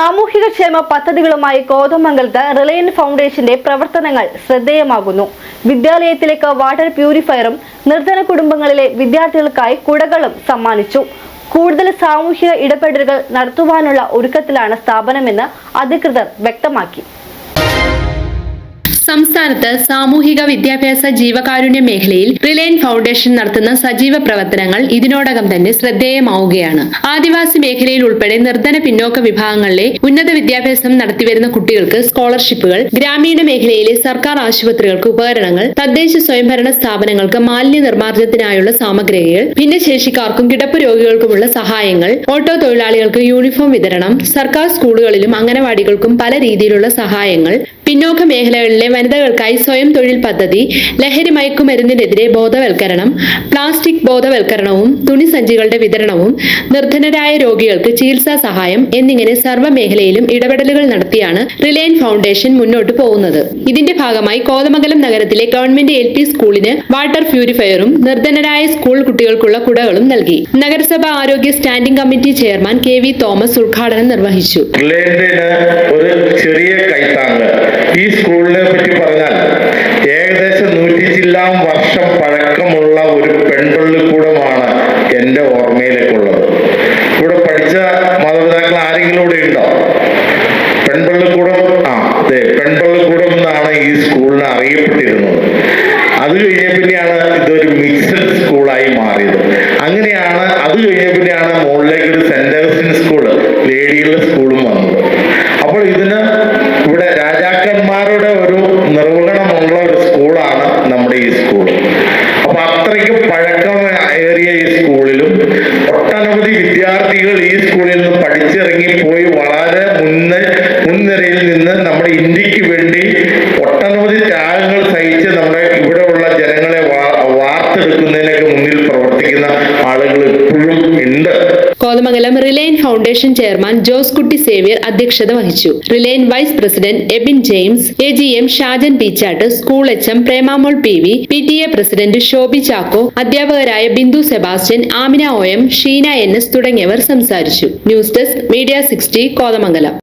സാമൂഹിക ക്ഷേമ പദ്ധതികളുമായി കോതമംഗലത്ത് റിലയൻസ് ഫൗണ്ടേഷന്റെ പ്രവർത്തനങ്ങൾ ശ്രദ്ധേയമാകുന്നു. വിദ്യാലയത്തിലേക്ക് വാട്ടർ പ്യൂരിഫയറും നിർധന കുടുംബങ്ങളിലെ വിദ്യാർത്ഥികൾക്കായി കുടകളും സമ്മാനിച്ചു. കൂടുതൽ സാമൂഹിക ഇടപെടലുകൾ നടത്തുവാനുള്ള ഒരുക്കത്തിലാണ് സ്ഥാപനമെന്ന് അധികൃതർ വ്യക്തമാക്കി. സംസ്ഥാനത്ത് സാമൂഹിക വിദ്യാഭ്യാസ ജീവകാരുണ്യ മേഖലയിൽ റിലയൻ ഫൗണ്ടേഷൻ നടത്തുന്ന സജീവ പ്രവർത്തനങ്ങൾ ഇതിനോടകം തന്നെ ശ്രദ്ധേയമാവുകയാണ്. ആദിവാസി മേഖലയിൽ ഉൾപ്പെടെ നിർധന പിന്നോക്ക വിഭാഗങ്ങളിലെ ഉന്നത വിദ്യാഭ്യാസം നടത്തിവരുന്ന കുട്ടികൾക്ക് സ്കോളർഷിപ്പുകൾ ഗ്രാമീണ മേഖലയിലെ സർക്കാർ ആശുപത്രികൾക്ക് ഉപകരണങ്ങൾ തദ്ദേശ സ്വയംഭരണ സ്ഥാപനങ്ങൾക്ക് മാലിന്യ നിർമ്മാർജനത്തിനായുള്ള സാമഗ്രികൾ ഭിന്നശേഷിക്കാർക്കും കിടപ്പ് രോഗികൾക്കുമുള്ള സഹായങ്ങൾ ഓട്ടോ തൊഴിലാളികൾക്ക് യൂണിഫോം വിതരണം സർക്കാർ സ്കൂളുകളിലും അംഗനവാടികൾക്കും പല രീതിയിലുള്ള സഹായങ്ങൾ പിന്നോക്ക മേഖലകളിലെ വനിതകൾക്കായി സ്വയം തൊഴിൽ പദ്ധതി ലഹരി മയക്കുമരുന്നിനെതിരെ ബോധവൽക്കരണം പ്ലാസ്റ്റിക് ബോധവൽക്കരണവും തുണി സഞ്ചികളുടെ വിതരണവും നിർധനരായ രോഗികൾക്ക് ചികിത്സാ സഹായം എന്നിങ്ങനെ സർവ മേഖലയിലും ഇടപെടലുകൾ നടത്തിയാണ് റിലയൻ ഫൗണ്ടേഷൻ മുന്നോട്ട് പോകുന്നത്. ഇതിന്റെ ഭാഗമായി കോതമംഗലം നഗരത്തിലെ ഗവൺമെന്റ് എൽ പി സ്കൂളിന് വാട്ടർ പ്യൂരിഫയറും നിർധനരായ സ്കൂൾ കുട്ടികൾക്കുള്ള കുടകളും നൽകി. നഗരസഭ ആരോഗ്യ standing committee chairman K V Thomas ഉദ്ഘാടനം നിർവഹിച്ചു. ഒരു ഈ സ്കൂളിനെ പറ്റി പറഞ്ഞാൽ ഏകദേശം നൂറ്റി ചില്ലാം വർഷം പഴക്കമുള്ള ഒരു പെൺപള്ളിക്കൂടമാണ് എന്റെ ഓർമ്മയിലേക്കുള്ളത്. ഇവിടെ പഠിച്ച മാതാപിതാക്കൾ ആരെങ്കിലും ഇവിടെ ഉണ്ടോ? പെൺപള്ളിക്കൂടം ആ അതെ പെൺപള്ളിക്കൂടം എന്നാണ് ഈ സ്കൂളിന് അറിയപ്പെട്ടിരുന്നത്. അത് കഴിഞ്ഞ പിന്നെയാണ് ഇതൊരു മിക്സഡ് സ്കൂളായി മാറിയത്. അങ്ങനെയാണ് അത് കഴിഞ്ഞ പിന്നെയാണ് മുകളിലേക്ക് ഒരു സെന്റ് വളരെ മുന്നിൽ മുൻനിരയിൽ നിന്ന് നമ്മുടെ ഇന്ത്യയ്ക്ക് വേണ്ടി ഒട്ടനവധി ത്യാഗങ്ങൾ Kothamangalam Reliance foundation chairman Joskutty Xavier അധ്യക്ഷത വഹിച്ചു. Reliance vice president Ebin James A G M Shajan Peechatt school H M Premamol P V P T A president Shobi Chacko അധ്യാപകരായ Bindu Sebastian Amina O M Sheena N S തുടങ്ങിയവർ സംസാരിച്ചു. News desk media sixty Kothamangalam.